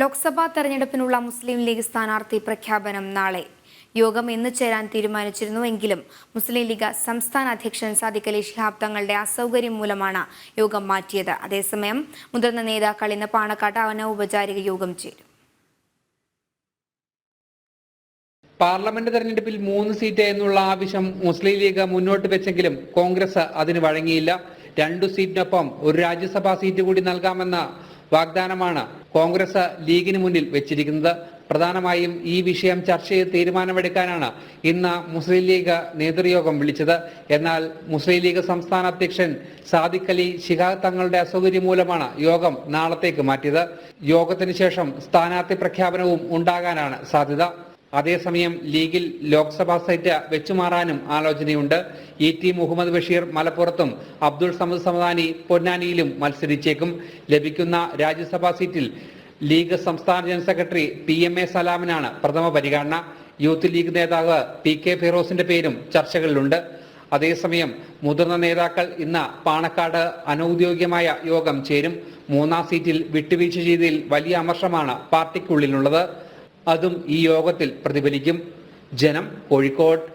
ലോക്സഭാ തെരഞ്ഞെടുപ്പിനുള്ള മുസ്ലിം ലീഗ് സ്ഥാനാർത്ഥി പ്രഖ്യാപനം നാളെ. യോഗം എന്ന് ചേരാൻ തീരുമാനിച്ചിരുന്നുവെങ്കിലും മുസ്ലിം ലീഗ് സംസ്ഥാന അധ്യക്ഷൻ സാദിഖ് അലി ശിഹാബ് തങ്ങളുടെ അസൗകര്യം മൂലമാണ് യോഗം മാറ്റിയത്. അതേസമയം മുതിർന്ന നേതാക്കൾ ഇന്ന് പാണക്കാട്ട് അനൗപചാരിക യോഗം ചേരും. പാർലമെന്റ് തെരഞ്ഞെടുപ്പിൽ മൂന്ന് സീറ്റ് എന്നുള്ള ആവശ്യം മുസ്ലിം ലീഗ് മുന്നോട്ട് വെച്ചെങ്കിലും കോൺഗ്രസ് അതിന് വഴങ്ങിയില്ല. രണ്ടു സീറ്റിനൊപ്പം ഒരു രാജ്യസഭാ സീറ്റ് കൂടി നൽകാമെന്ന വാഗ്ദാനമാണ് കോൺഗ്രസ് ലീഗിന് മുന്നിൽ വെച്ചിരിക്കുന്നത്. പ്രധാനമായും ഈ വിഷയം ചർച്ച ചെയ്ത് തീരുമാനമെടുക്കാനാണ് ഇന്ന് മുസ്ലിം ലീഗ് നേതൃയോഗം വിളിച്ചത്. എന്നാൽ മുസ്ലിം ലീഗ് സംസ്ഥാന അധ്യക്ഷൻ സാദിഖ് അലി ശിഹാബ് തങ്ങളുടെ അസൗകര്യം മൂലമാണ് യോഗം നാളത്തേക്ക് മാറ്റിയത്. യോഗത്തിന് ശേഷം സ്ഥാനാർത്ഥി പ്രഖ്യാപനവും ഉണ്ടാകാനാണ് സാധ്യത. അതേസമയം ലീഗിൽ ലോക്സഭാ സീറ്റ് വെച്ചുമാറാനും ആലോചനയുണ്ട്. ഇ ടി മുഹമ്മദ് ബഷീർ മലപ്പുറത്തും അബ്ദുൾ സമദ് സമദാനി പൊന്നാനിയിലും മത്സരിച്ചേക്കും. ലഭിക്കുന്ന രാജ്യസഭാ സീറ്റിൽ ലീഗ് സംസ്ഥാന general secretary P M A സലാമിനാണ് പ്രഥമ പരിഗണന. യൂത്ത് ലീഗ് നേതാവ് പി കെ ഫിറോസിന്റെ പേരും ചർച്ചകളിലുണ്ട്. അതേസമയം മുതിർന്ന നേതാക്കൾ ഇന്ന് പാണക്കാട് അനൌദ്യോഗികമായ യോഗം ചേരും. മൂന്നാം സീറ്റിൽ വിട്ടുവീഴ്ച ചെയ്തതിൽ വലിയ അമർഷമാണ് പാർട്ടിക്കുള്ളിലുള്ളത്. അതും ഈ യോഗത്തിൽ പ്രതിഫലിക്കും. ജനം കോഴിക്കോട്